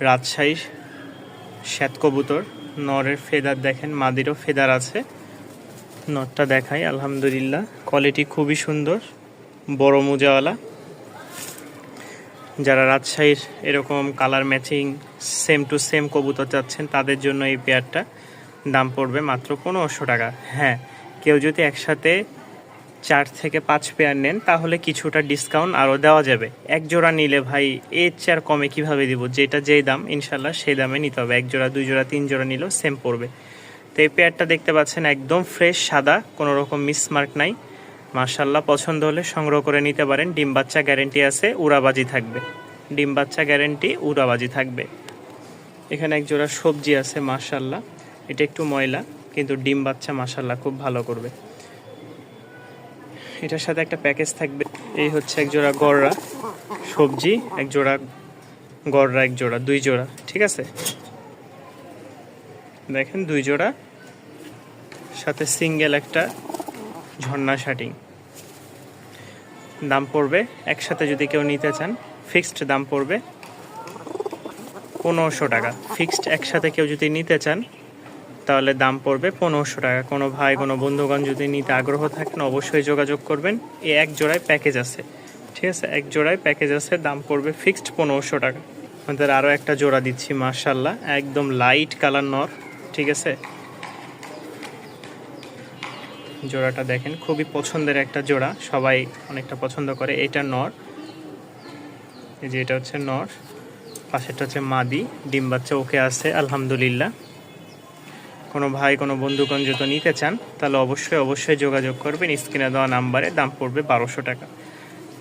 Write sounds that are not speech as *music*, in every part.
রাজশাহী শ্বেত কবুতর। নরের ফেদার দেখেন, মাদিরও ফেদার আছে। নরটা দেখাই, আলহামদুলিল্লাহ। কোয়ালিটি খুবই সুন্দর, বড় মোজাওয়ালা। যারা রাজশাহীর এরকম colour matching same to same কবুতর চাচ্ছেন, তাদের জন্য এই পেয়ারটা দাম পড়বে মাত্র পনেরোশো টাকা। হ্যাঁ কেউ যদি একসাথে চার থেকে পাঁচ পেয়ার নেন, তাহলে কিছুটা ডিসকাউন্ট আরও দেওয়া যাবে। এক জোড়া নিলে ভাই এর চেয়ার কমে কীভাবে দিব? যেটা যেই দাম, ইনশাল্লাহ সেই দামে নিতে হবে। এক জোড়া, দুই জোড়া, তিন জোড়া নিলেও সেম পড়বে। তো এই পেয়ারটা দেখতে পাচ্ছেন একদম ফ্রেশ সাদা, কোনো রকম মিসমার্ক নাই। মার্শাল্লাহ পছন্দ হলে সংগ্রহ করে নিতে পারেন। ডিম বাচ্চা গ্যারেন্টি আছে, উড়াবাজি থাকবে। ডিম বাচ্চা গ্যারেন্টি উড়াবাজি থাকবে। এখানে এক জোড়া সবজি আছে মার্শাল্লাহ এটা একটু ময়লা, কিন্তু ডিম বাচ্চা মার্শাল্লাহ খুব ভালো করবে। এটার সাথে একটা প্যাকেজ থাকবে। এই হচ্ছে এক জোড়া গড়রা সবজি, এক জোড়া গড়রা, এক জোড়া, দুই জোড়া, ঠিক আছে? দেখেন দুই জোড়া, সাথে সিঙ্গেল একটা ঝর্ণা শাটিং দাম পড়বে, একসাথে যদি কেউ নিতে চান ফিক্সড দাম পড়বে পনেরোশো টাকা। ফিক্সড একসাথে কেউ যদি নিতে চান তাহলে দাম পড়বে পনেরোশো টাকা। কোনো ভাই, কোনো বন্ধুগণ যদি নিতে আগ্রহ থাকেন অবশ্যই যোগাযোগ করবেন। এ এক জোড়ায় প্যাকেজ আছে। ঠিক আছে? এক জোড়ায় প্যাকেজ আছে, দাম পড়বে ফিক্সড পনেরোশো টাকা। আমাদের আরও একটা জোড়া দিচ্ছি মার্শাল্লাহ একদম লাইট কালার নর, ঠিক আছে? জোড়াটা দেখেন, খুবই পছন্দের একটা জোড়া। সবাই অনেকটা পছন্দ করে। এটা নর। এই যে এটা হচ্ছে নর। পাশেরটা হচ্ছে মাদি। ডিম বাচ্চা ওকে আছে, আলহামদুলিল্লাহ। কোনো ভাই, কোনো বন্ধুগণ যদি নিতে চান, তাহলে অবশ্যই অবশ্যই যোগাযোগ করবেন। স্ক্রিনে দেওয়া নাম্বারে দাম পড়বে বারোশো টাকা।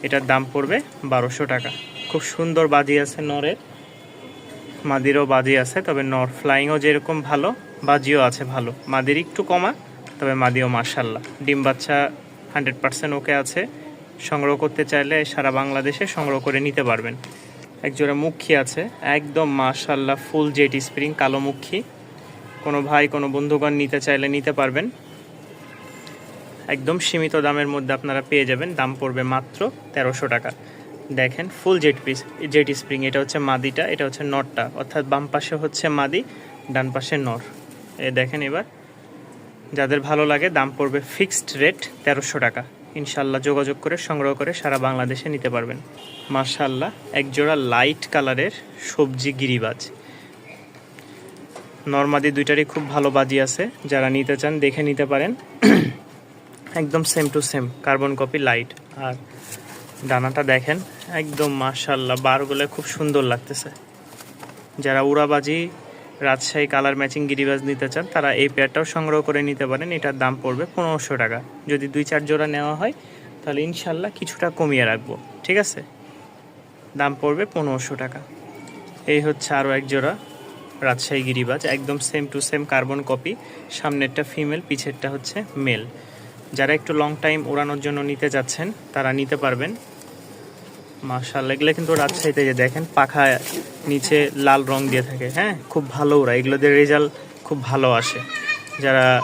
এটার দাম পড়বে বারোশো টাকা। খুব সুন্দর বাজি আছে নরের। মাদিরও বাজি আছে, তবে নর ফ্লাইংও যেরকম ভালো, বাজিও আছে ভালো। মাদির একটু কমা, তবে মাদিও মার্শাল্লাহ ডিম বাচ্চা হান্ড্রেড পার্সেন্ট ওকে আছে। সংগ্রহ করতে চাইলে সারা বাংলাদেশে সংগ্রহ করে নিতে পারবেন। একজোড়া মুখী আছে, একদম মার্শাল্লাহ ফুল জেট স্প্রিং কালো মুখী। কোনো ভাই, কোনো বন্ধুগণ নিতে চাইলে নিতে পারবেন। একদম সীমিত দামের মধ্যে আপনারা পেয়ে যাবেন। দাম পড়বে মাত্র তেরোশো টাকা। দেখেন full jet piece jet spring এটা হচ্ছে মাদিটা, এটা হচ্ছে নটটা। অর্থাৎ বাম পাশে হচ্ছে মাদি, ডান পাশে নর। এ দেখেন এবার, যাদের ভালো লাগে, দাম পড়বে ফিক্সড রেট তেরোশো টাকা। ইনশাল্লাহ যোগাযোগ করে, সংগ্রহ করে সারা বাংলাদেশে নিতে পারবেন। মার্শাল্লাহ একজোড়া লাইট কালারের সবজি গিরিবাজ। নর্মাদি দুইটারই খুব ভালো বাজি আছে। যারা নিতে চান, দেখে নিতে পারেন। *clears throat* একদম same to same carbon copy light আর ডানাটা দেখেন, একদম মার্শাল্লাহ বারগুলো খুব সুন্দর লাগতেছে। যারা উড়াবাজি, রাজশাহী কালার ম্যাচিং গিরিবাজ নিতে চান, তারা এই পেয়ারটাও সংগ্রহ করে নিতে পারেন। এটার দাম পড়বে পনেরোশো টাকা। যদি দুই চার জোড়া নেওয়া হয়, তাহলে ইনশাল্লাহ কিছুটা কমিয়ে রাখব। ঠিক আছে? দাম পড়বে পনেরোশো টাকা। এই হচ্ছে আরও এক জোড়া। রাজশাহী গিরিবাজ, একদম same to same carbon copy সামনেরটা female পিছেরটা হচ্ছে মেল যারা একটু লং টাইম ওড়ানোর জন্য নিতে যাচ্ছেন, তারা নিতে পারবেন। মার্শাল এগুলো কিন্তু রাজশাহীতে যে দেখেন, পাখা নিচে লাল রং দিয়ে থাকে হ্যাঁ? খুব ভালো ওরা, এগুলোদের রেজাল্ট খুব ভালো আসে। যারা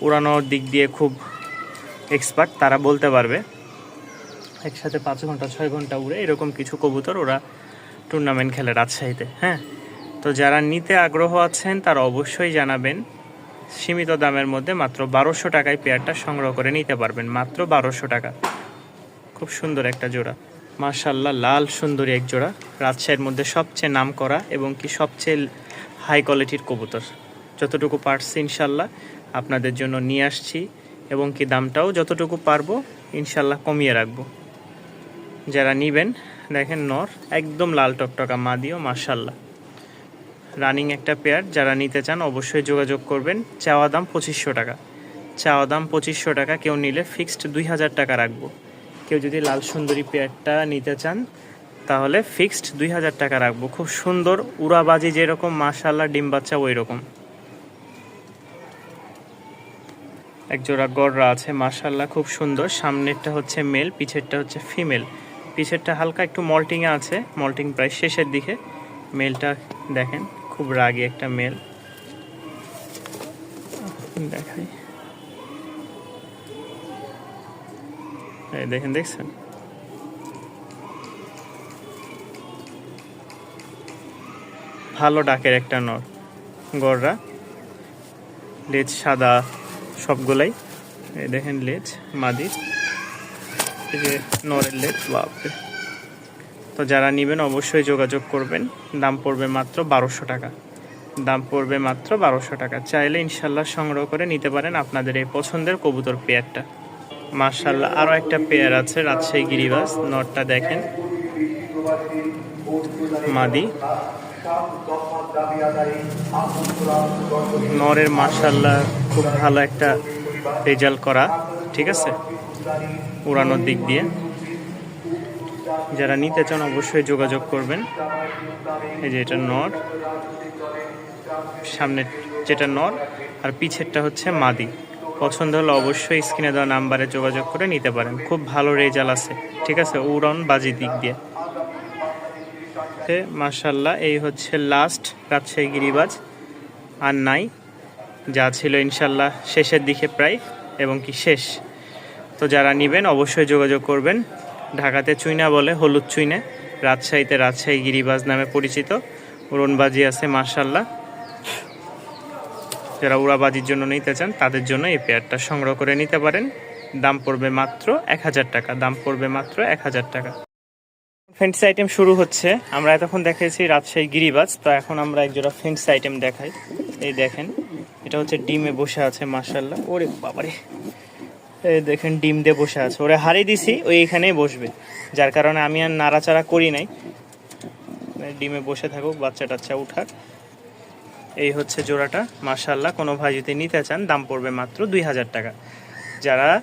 উড়ানোর দিক দিয়ে খুব এক্সপার্ট তারা বলতে পারবে। একসাথে পাঁচ ঘণ্টা, ছয় ঘণ্টা উড়ে এরকম কিছু কবুতর ওরা টুর্নামেন্ট খেলে রাজশাহীতে হ্যাঁ? তো যারা নিতে আগ্রহ আছেন, তারা অবশ্যই জানাবেন। সীমিত দামের মধ্যে মাত্র বারোশো টাকায় পেয়ারটা সংগ্রহ করে নিতে পারবেন। মাত্র বারোশো টাকা। খুব সুন্দর একটা জোড়া। মার্শাল্লাহ লাল সুন্দরী এক জোড়া। রাজশাহীর মধ্যে সবচেয়ে নাম করা এবং কি সবচেয়ে হাই কোয়ালিটির কবুতর। যতটুকু পারছি ইনশাল্লাহ আপনাদের জন্য নিয়ে আসছি এবং কি দামটাও যতটুকু পারব ইনশাল্লাহ কমিয়ে রাখব। যারা নিবেন, দেখেন নর একদম লাল টকটকা, মা দিও মার্শাল্লাহ রানিং একটা পেয়ার, যারা নিতে চান অবশ্যই যোগাযোগ করবেন। চাওয়া দাম পঁচিশশো টাকা। চাওয়া দাম পঁচিশশো টাকা, কেউ নিলে ফিক্সড দুই হাজার টাকা রাখব। কেউ যদি লাল সুন্দরী পেয়ারটা নিতে চান, তাহলে ফিক্সড দুই হাজার টাকা রাখব। খুব সুন্দর, উড়াবাজি যেরকম মাশাল্লাহ ডিম বাচ্চা ওই রকম এক জোড়া গড়রা আছে মাশাল্লাহ খুব সুন্দর। সামনেরটা হচ্ছে মেল, পিছেরটা হচ্ছে ফিমেল। পিছেরটা হালকা একটু মল্টিংয়ে আছে, মল্টিং প্রায় শেষের দিকে। মেলটা দেখেন। খুব রাগী একটা মেল। দেখাই। এই দেখেন, দেখছেন? ভালো ডাকের একটা নর। গররা লেজ সাদা সবগুলাই। এই দেখেন লেজ মাদির নরের লেজ, বাপরে। তো যারা নেবেন অবশ্যই যোগাযোগ করবেন। দাম পড়বে মাত্র বারোশো টাকা। দাম পড়বে মাত্র বারোশো টাকা। চাইলে ইনশাল্লাহ সংগ্রহ করে নিতে পারেন আপনাদের এই পছন্দের কবুতর পেয়ারটা। মার্শাল্লাহ আরও একটা পেয়ার আছে, রাজশাহী গিরিবাস। নটটা দেখেন। মাদি। নরের মার্শাল্লাহ খুব ভালো একটা রেজাল্ট করা, ঠিক আছে? উড়ানোর দিক দিয়ে। যারা নিতে চান অবশ্যই যোগাযোগ করবেন। এই যে এটা নর। সামনে যেটা নর, আর পিছেরটা হচ্ছে মাদি। পছন্দ হলে অবশ্যই স্ক্রিনে দেওয়া নাম্বারে যোগাযোগ করে নিতে পারেন। খুব ভালো রেজাল্ট আছে, ঠিক আছে? উড়ন বাজি দিক দিয়ে। মার্শাল্লাহ এই হচ্ছে লাস্ট রাজশাহী গিরিবাজ। আর নাই, যা ছিল ইনশাল্লাহ শেষের দিকে প্রায়, এবং কি শেষ। তো যারা নেবেন, অবশ্যই যোগাযোগ করবেন। ঢাকাতে চুইনা বলে, হলুদ চুইনে, রাজশাহীতে রাজশাহী গিরিবাজ নামে পরিচিত। উড়নবাজি আছে মার্শাল্লাহ যারা উড়াবাজির জন্য নিতে চান, তাদের জন্য এই পেয়ারটা সংগ্রহ করে নিতে পারেন। দাম পড়বে মাত্র এক হাজার টাকা। দাম পড়বে মাত্র এক হাজার টাকা। ফেন্সি আইটেম শুরু হচ্ছে। আমরা এতক্ষণ দেখেছি রাজশাহী গিরিবাজ, তো এখন আমরা একজোড়া ফেন্সি আইটেম দেখাই। এই দেখেন, এটা হচ্ছে ডিমে বসে আছে মার্শাল্লাহ ওরে বাবারে। দেখেন, ডিম দিয়ে বসে আছে। ওরা হারিয়ে দিছি, ওই এখানেই বসবে। যার কারণে আমি আর নাড়াচাড়া করি নাই। ডিমে বসে থাকুক, বাচ্চা টাচ্চা উঠাক। এই হচ্ছে জোড়াটা। মার্শাল্লাহ কোনো ভাই যদি নিতে চান, দাম পড়বে মাত্র দুই হাজার টাকা। যারা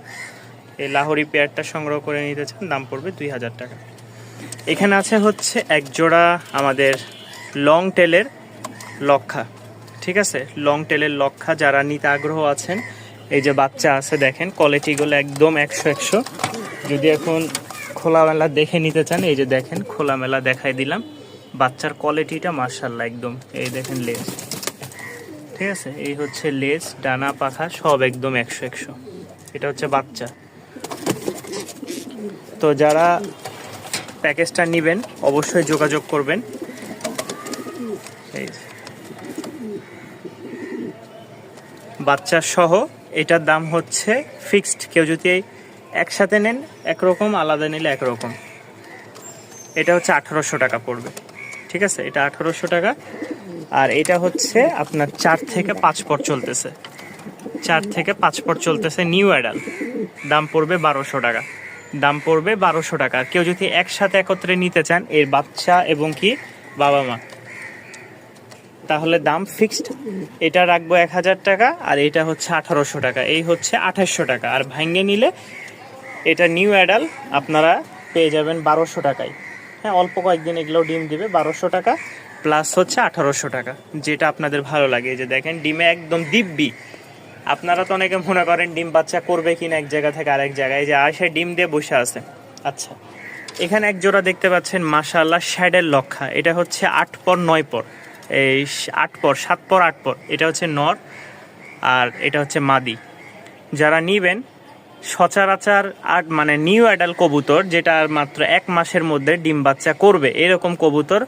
এই লাহোরি পেয়ারটা সংগ্রহ করে নিতে চান, দাম পড়বে দুই হাজার টাকা। এখানে আছে হচ্ছে এক জোড়া আমাদের লং টেলের লক্ষা। ঠিক আছে? লং টেলের লক্ষা, যারা নিতে আগ্রহ আছেন এই যে বাচ্চা আছে, দেখেন কোয়ালিটিগুলো একদম একশো একশো। যদি এখন খোলামেলা দেখে নিতে চান, এই যে দেখেন খোলামেলা দেখাই দিলাম। বাচ্চার কোয়ালিটিটা মার্শাল্লাহ একদম। এই দেখেন লেজ। ঠিক আছে? এই হচ্ছে লেজ, ডানা, পাখা, সব একদম একশো একশো। এটা হচ্ছে বাচ্চা। তো যারা প্যাকেজটা নেবেন, অবশ্যই যোগাযোগ করবেন। এই বাচ্চা সহ এটার দাম হচ্ছে ফিক্সড কেউ যদি একসাথে নেন, একরকম, আলাদা নিলে একরকম। এটা হচ্ছে আঠারোশো টাকা পড়বে। ঠিক আছে? এটা আঠারোশো টাকা। আর এটা হচ্ছে আপনার চার থেকে পাঁচ পর চলতেছে। চার থেকে পাঁচ পর চলতেছে নিউ অ্যাডাল দাম পড়বে বারোশো টাকা। দাম পড়বে বারোশো টাকা। কেউ যদি একসাথে একত্রে নিতে চান, এর বাচ্চা এবং কি? বাবা মা। তাহলে দাম ফিক্সড। এটা রাখব এক হাজার টাকা আর এটা হচ্ছে আঠারোশো টাকা। এই হচ্ছে আঠাশশো টাকা। আর ভাঙ্গে নিলে এটা নিউ অ্যাডাল, আপনারা পেয়ে যাবেন বারোশো টাকায়। হ্যাঁ অল্প কয়েকদিন এগুলো ডিম দিবে, বারোশো টাকা প্লাস হচ্ছে আঠারোশো টাকা, যেটা আপনাদের ভালো লাগে। যে দেখেন, ডিমে একদম দিব্যি। আপনারা তো অনেকে মনে করেন ডিম বাচ্চা করবে কিনা এক জায়গা থেকে আরেক জায়গায়। যে আসে ডিম দিয়ে বসে আছে। আচ্ছা এখানে এক জোড়া দেখতে পাচ্ছেন মাশাআল্লাহ শ্যাডের লক্ষা। এটা হচ্ছে আট পর নয় পর। এই আট পর, সাত পর, আট পর, এটা হচ্ছে নর আর এটা হচ্ছে মাদি। যারা নিবেন, সচরাচর আর মানে নিউ অ্যাডাল কবুতর, যেটা মাত্র এক মাসের মধ্যে ডিম বাচ্চা করবে, এরকম কবুতর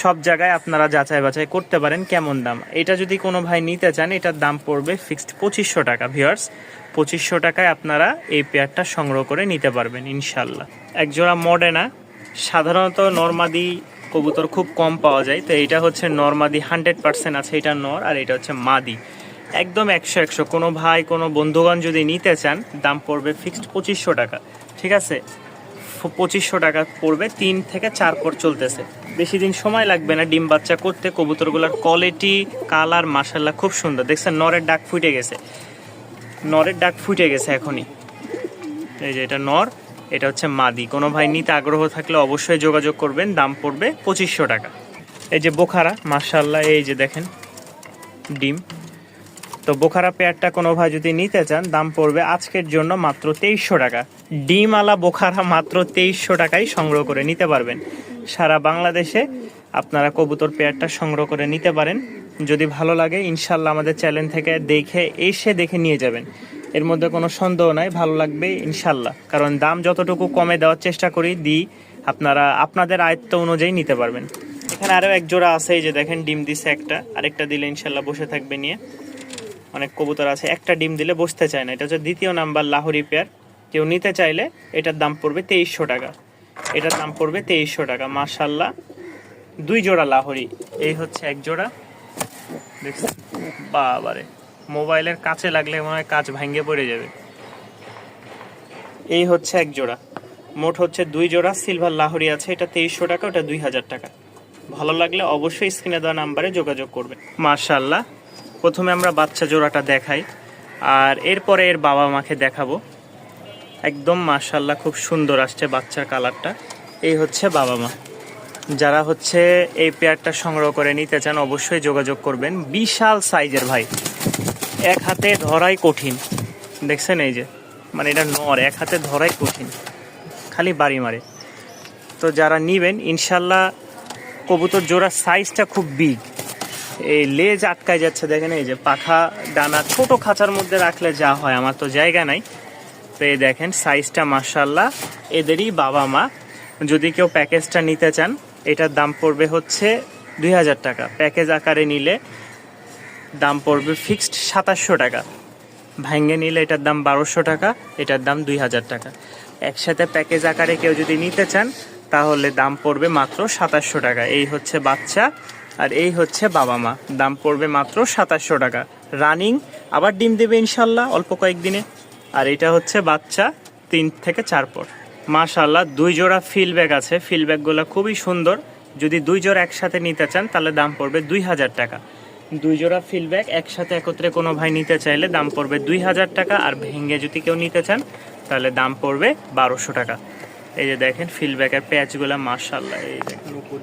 সব জায়গায় আপনারা যাচাই বাছাই করতে পারেন কেমন দাম। এটা যদি কোনো ভাই নিতে চান, এটার দাম পড়বে ফিক্সড পঁচিশশো টাকা ভিওয়ার্স পঁচিশশো টাকায় আপনারা এই পেয়ারটা সংগ্রহ করে নিতে পারবেন, ইনশাল্লাহ। একজোড়া মডেনা, সাধারণত নর্মাদি কবুতর খুব কম পাওয়া যায়। তো এটা হচ্ছে নর্মাদি হান্ড্রেড পার্সেন্ট আছে এটা নর আর এটা হচ্ছে মাদি। একদম একশো একশো। কোনো ভাই, কোনো বন্ধুগণ যদি নিতে চান, দাম পড়বে ফিক্সড পঁচিশশো টাকা। ঠিক আছে? পঁচিশশো টাকা পড়বে, তিন থেকে চার পর চলতেছে। বেশি দিন সময় লাগবে না, ডিম বাচ্চা করতে। কবুতরগুলোর কোয়ালিটি কালার মাসাল্লাহ খুব সুন্দর। দেখছেন, নরের ডাক ফুটে গেছে। নরের ডাক ফুটে গেছে এখনই। এই যে এটা নর। এটা হচ্ছে মাদি। কোনো ভাই নিতে আগ্রহ থাকলে অবশ্যই যোগাযোগ করবেন। দাম পড়বে পঁচিশশো টাকা। এই যে বোখারা মার্শাল্লাহ এই যে দেখেন, ডিম। তো বোখারা পেয়ারটা কোনো ভাই যদি নিতে চান, দাম পড়বে আজকের জন্য মাত্র তেইশশো টাকা। ডিম আলা বোখারা মাত্র তেইশশো টাকায় সংগ্রহ করে নিতে পারবেন। সারা বাংলাদেশে আপনারা কবুতর পেয়ারটা সংগ্রহ করে নিতে পারেন। যদি ভালো লাগে ইনশাল্লাহ আমাদের চ্যানেল থেকে দেখে, এসে দেখে নিয়ে যাবেন। এর মধ্যে কোনো সন্দেহ নাই, ভালো লাগবে ইনশাল্লাহ। কারণ দাম যতটুকু কমে দেওয়ার চেষ্টা করি, দিই, আপনারা, আপনাদের আয়ত্ত অনুযায়ী নিতে পারবেন। এখানে আরও এক জোড়া আছে, এই যে দেখেন, ডিম দিছে একটা। আরেকটা দিলে ইনশাল্লাহ বসে থাকবে নিয়ে। অনেক কবুতর আছে, একটা ডিম দিলে বসতে চায় না। এটা হচ্ছে দ্বিতীয় নাম্বার লাহোরি পেয়ার। কেউ নিতে চাইলে এটার দাম পড়বে তেইশশো টাকা। এটার দাম পড়বে তেইশশো টাকা মার্শাল্লাহ দুই জোড়া লাহোরি, এই হচ্ছে এক জোড়া। দেখছেন? বাবারে। মোবাইলের কাছে লাগলে মনে হয় কাজ ভাঙ্গে পড়ে যাবে। এই হচ্ছে এক জোড়া। মোট হচ্ছে দুই জোড়া সিলভার লাহোরি আছে, এটা তেইশশো টাকা, ওটা দুই হাজার টাকা। ভালো লাগলে অবশ্যই স্ক্রিনে দেওয়া নাম্বারে যোগাযোগ করবেন। মার্শাল্লাহ প্রথমে আমরা বাচ্চা জোড়াটা দেখাই, আর এরপরে এর বাবা মাকে দেখাবো। একদম মার্শাল্লাহ খুব সুন্দর আসছে বাচ্চার কালারটা। এই হচ্ছে বাবা মা। যারা হচ্ছে এই পেয়ারটা সংগ্রহ করে নিতে চান, অবশ্যই যোগাযোগ করবেন। বিশাল সাইজের ভাই। এক হাতে ধরাই কঠিন। দেখছেন এই যে মানে এটা নর, এক হাতে ধরাই কঠিন। খালি বাড়ি মারে। তো যারা নিবেন, ইনশাল্লাহ কবুতর জোড়ার সাইজটা খুব বিগ এই লেজ আটকায় যাচ্ছে, দেখেন এই যে, পাখা, ডানা ছোট খাঁচার মধ্যে রাখলে যা হয়, আমার তো জায়গা নাই। তো এই দেখেন সাইজটা মার্শাল্লাহ এদেরই বাবা মা। যদি কেউ প্যাকেজটা নিতে চান, এটার দাম পড়বে হচ্ছে দুই হাজার টাকা। প্যাকেজ আকারে নিলে দাম পড়বে ফিক্সড সাতাশশো টাকা। ভাঙ্গে নিলে এটার দাম বারোশো টাকা, এটার দাম দুই হাজার টাকা। একসাথে প্যাকেজ আকারে কেউ যদি নিতে চান, তাহলে দাম পড়বে মাত্র সাতাশশো টাকা। এই হচ্ছে বাচ্চা আর এই হচ্ছে বাবা মা। দাম পড়বে মাত্র সাতাশশো টাকা। রানিং, আবার ডিম দেবে ইনশাল্লাহ অল্প কয়েকদিনে। আর এটা হচ্ছে বাচ্চা তিন থেকে চার পর। মাশাল্লাহ, দুই জোড়া ফিল ব্যাগ আছে। ফিল ব্যাগগুলো খুবই সুন্দর। যদি দুই জোড়া একসাথে নিতে চান, তাহলে দাম পড়বে দুই হাজার টাকা। দুই জোড়া ফিল ব্যাগ একসাথে একত্রে কোনো ভাই নিতে চাইলে দাম পড়বে দুই হাজার টাকা, আর ভেঙে যদি কেউ নিতে চান, তাহলে দাম পড়বে বারোশো টাকা। এই যে দেখেন ফিল ব্যাগের প্যাচগুলো মার্শাল্লাহ এই দেখেন। উপর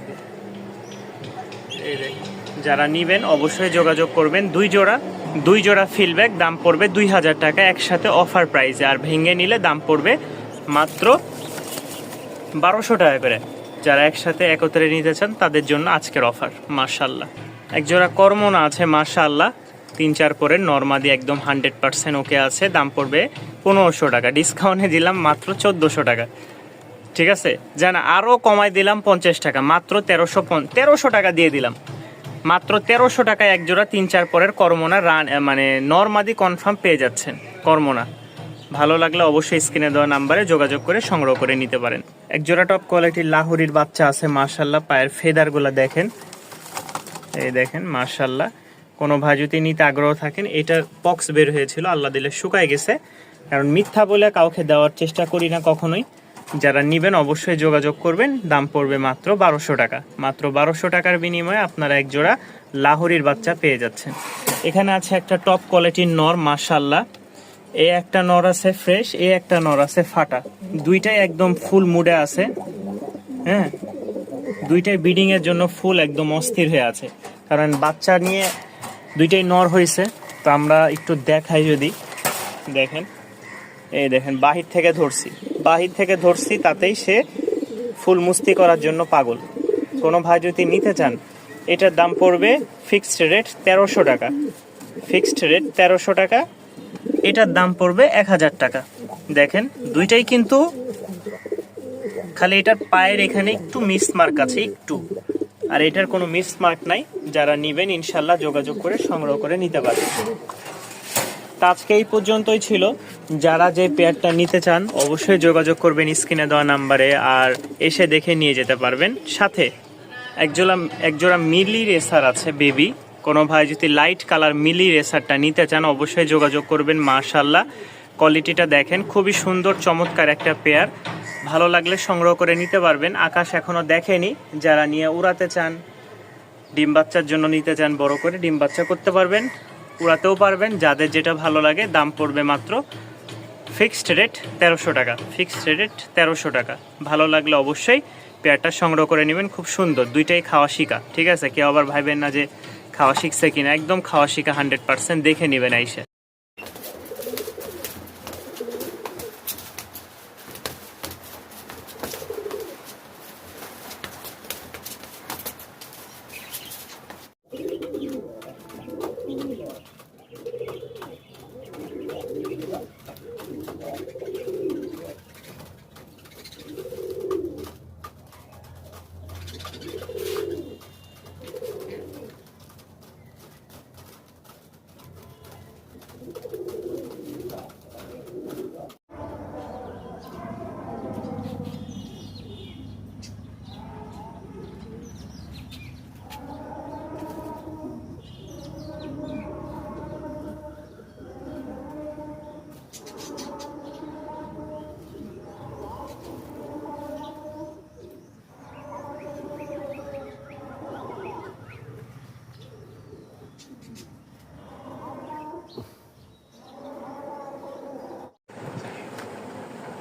যারা নিবেন অবশ্যই যোগাযোগ করবেন। দুই জোড়া দুই জোড়া ফিল ব্যাগ দাম পড়বে দুই হাজার টাকা, একসাথে অফার প্রাইসে আর ভেঙে নিলে দাম পড়বে মাত্র বারোশো টাকা করে। যারা একসাথে একত্রে নিতে চান, তাদের জন্য আজকের অফার মার্শাল্লাহ একজোড়া কর্মনা আছে মার্শাল্লাহ তিন, চার পরে নর্মাদি একদম হান্ড্রেড পার্সেন্ট ওকে আছে, দাম পড়বে পনেরোশো টাকা। ডিসকাউন্টে দিলাম মাত্র চোদ্দোশো টাকা। ঠিক আছে? জানা আরও কমাই দিলাম পঞ্চাশ টাকা। মাত্র তেরোশো তেরোশো টাকা দিয়ে দিলাম। মাত্র তেরোশো টাকায় এক জোড়া তিন, চার পরের কর্মনা রান মানে নর্মাদি কনফার্ম পেয়ে যাচ্ছেন কর্মনা। ভালো লাগলে অবশ্যই স্ক্রিনে দেওয়া নাম্বারে যোগাযোগ করে সংগ্রহ করে নিতে পারেন। এক জোড়া টপ কোয়ালিটির লাহুরির বাচ্চা আছে মার্শাল্লাহ পায়ের ফেদারগুলো দেখেন। এই দেখেন মার্শাল্লাহ কোনো যদি নিতে আগ্রহ থাকেন এটার পক্স বের হয়েছিল, আল্লাহ দিলে শুকায় গেছে। কারণ মিথ্যা বলে কাউকে দেওয়ার চেষ্টা করি না কখনোই। যারা নিবেন, অবশ্যই যোগাযোগ করবেন। দাম পড়বে মাত্র বারোশো টাকা। মাত্র বারোশো টাকার বিনিময়ে আপনারা এক জোড়া লাহোরির বাচ্চা পেয়ে যাচ্ছেন। এখানে আছে একটা টপ কোয়ালিটির নর মার্শাল্লাহ এ একটা নর আছে ফ্রেশ এ একটা নর আছে ফাটা। দুইটাই একদম ফুল মুডে আছে। হ্যাঁ? দুইটাই ব্রিডিং এর জন্য ফুল একদম অস্থির হয়ে আছে। কারণ বাচ্চা নিয়ে দুইটাই নর হয়েছে, তো আমরা একটু দেখাই যদি। দেখেন, এই দেখেন, বাহির থেকে ধরছি। বাহির থেকে ধরছি তাতেই সে ফুল মুস্তি করার জন্য পাগল। কোনো ভাই যদি নিতে চান, এটার দাম পড়বে ফিক্সড রেট তেরোশো টাকা। ফিক্সড রেট তেরোশো টাকা, এটার দাম পড়বে এক হাজার টাকা। দেখেন, দুইটাই কিন্তু খালি এটার পায়ের এখানে একটু মিস মার্ক আছে, একটু। আর এটার কোনো মিস মার্ক নাই, যারা নিবেন ইনশাল্লাহ যোগাযোগ করে সংগ্রহ করে নিতে পারবেন। তা আজকে এই পর্যন্তই ছিল। যারা যে পেয়ারটা নিতে চান, অবশ্যই যোগাযোগ করবেন স্ক্রিনে দেওয়া নাম্বারে আর এসে দেখে নিয়ে যেতে পারবেন। সাথে একজোড়া একজোড়া মিলি রেসার আছে বেবি। কোনো ভাই যদি লাইট কালার মিলি রেসারটা নিতে চান, অবশ্যই যোগাযোগ করবেন মাশাল্লাহ কোয়ালিটিটা দেখেন, খুবই সুন্দর, চমৎকার একটা পেয়ার ভালো লাগলে সংগ্রহ করে নিতে পারবেন। আকাশ এখনও দেখেনি। যারা নিয়ে উড়াতে চান, ডিম বাচ্চার জন্য নিতে চান, বড় করে ডিম বাচ্চা করতে পারবেন। উড়াতেও পারবেন। যাদের যেটা ভালো লাগে, দাম পড়বে মাত্র ফিক্সড রেট তেরোশো টাকা। ফিক্সড রেট তেরোশো টাকা। ভালো লাগলে অবশ্যই পেয়ারটা সংগ্রহ করে নেবেন। খুব সুন্দর। দুইটাই খাওয়া শিকা ঠিক আছে? কেউ আবার ভাইবেন না যে খাওয়া শিখছে কিনা। একদম খাওয়া শিখা হান্ড্রেড পার্সেন্ট দেখে নেবেন আইসে।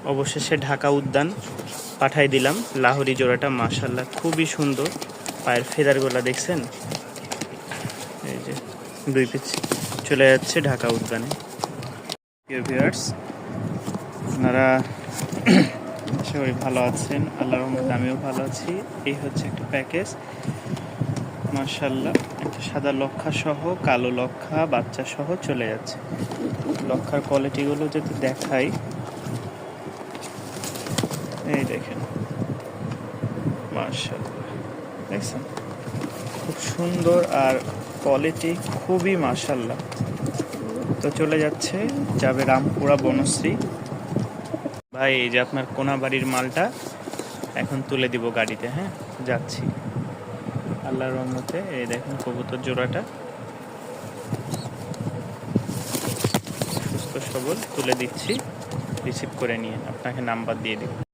অবশেষে ঢাকা উদ্যান পাঠাই দিলাম। লাহোরি জোড়াটা মাশাল্লাহ খুবই সুন্দর। পায়ের ফেদারগুলা দেখছেন? এই যে দুই পিস চলে যাচ্ছে ঢাকা উদ্যানে। আপনারা করি ভালো আছেন? আল্লাহর রহমতে আমিও ভালো আছি। এই হচ্ছে একটা প্যাকেজ। মার্শাল্লাহ একটা সাদা লক্ষা সহ, কালো লক্ষা, বাচ্চা সহ চলে যাচ্ছে। লক্ষার কোয়ালিটিগুলো যদি দেখাই এই দেখেন। দেখছেন? খুব সুন্দর আর কোয়ালিটি খুবই মাশাল্লাহ তো চলে যাচ্ছে যাবে রামপুরা বনশ্রী। ভাই, এই যে আপনার কোনা বাড়ির মালটা, এখন তুলে দিব গাড়িতে হ্যাঁ? যাচ্ছি। আল্লাহর রহমতে, এই দেখেন কবুতর জোড়াটা। সুস্থ সবল, তুলে দিচ্ছি। রিসিভ করে নিয়ে, আপনাকে নাম্বার দিয়ে দিব।